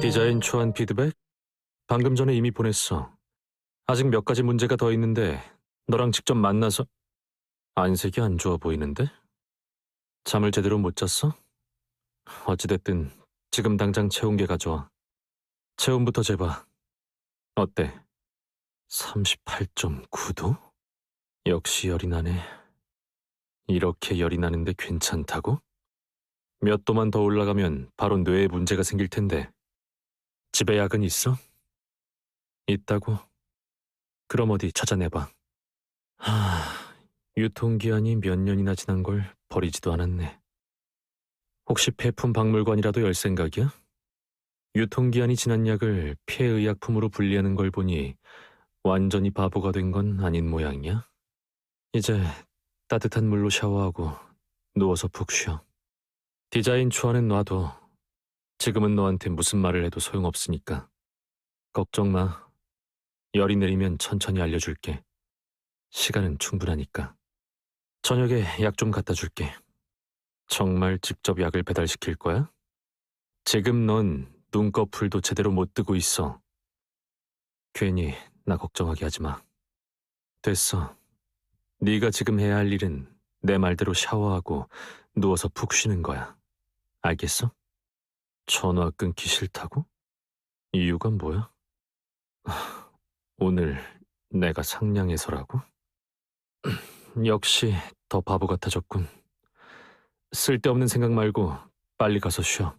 디자인 초안 피드백? 방금 전에 이미 보냈어. 아직 몇 가지 문제가 더 있는데 너랑 직접 만나서 안색이 안 좋아 보이는데? 잠을 제대로 못 잤어? 어찌됐든 지금 당장 체온계 가져와. 체온부터 재봐. 어때? 38.9도? 역시 열이 나네. 이렇게 열이 나는데 괜찮다고? 몇 도만 더 올라가면 바로 뇌에 문제가 생길 텐데. 집에 약은 있어? 있다고? 그럼 어디 찾아내봐. 하, 유통기한이 몇 년이나 지난 걸 버리지도 않았네. 혹시 폐품 박물관이라도 열 생각이야? 유통기한이 지난 약을 폐의약품으로 분리하는 걸 보니 완전히 바보가 된 건 아닌 모양이야. 이제 따뜻한 물로 샤워하고 누워서 푹 쉬어. 디자인 초안은 놔둬. 지금은 너한테 무슨 말을 해도 소용없으니까. 걱정 마. 열이 내리면 천천히 알려줄게. 시간은 충분하니까. 저녁에 약 좀 갖다 줄게. 정말 직접 약을 배달시킬 거야? 지금 넌 눈꺼풀도 제대로 못 뜨고 있어. 괜히 나 걱정하게 하지 마. 됐어. 네가 지금 해야 할 일은 내 말대로 샤워하고 누워서 푹 쉬는 거야. 알겠어? 전화 끊기 싫다고? 이유가 뭐야? 하, 오늘 내가 상냥해서라고? 역시 더 바보 같아졌군. 쓸데없는 생각 말고 빨리 가서 쉬어.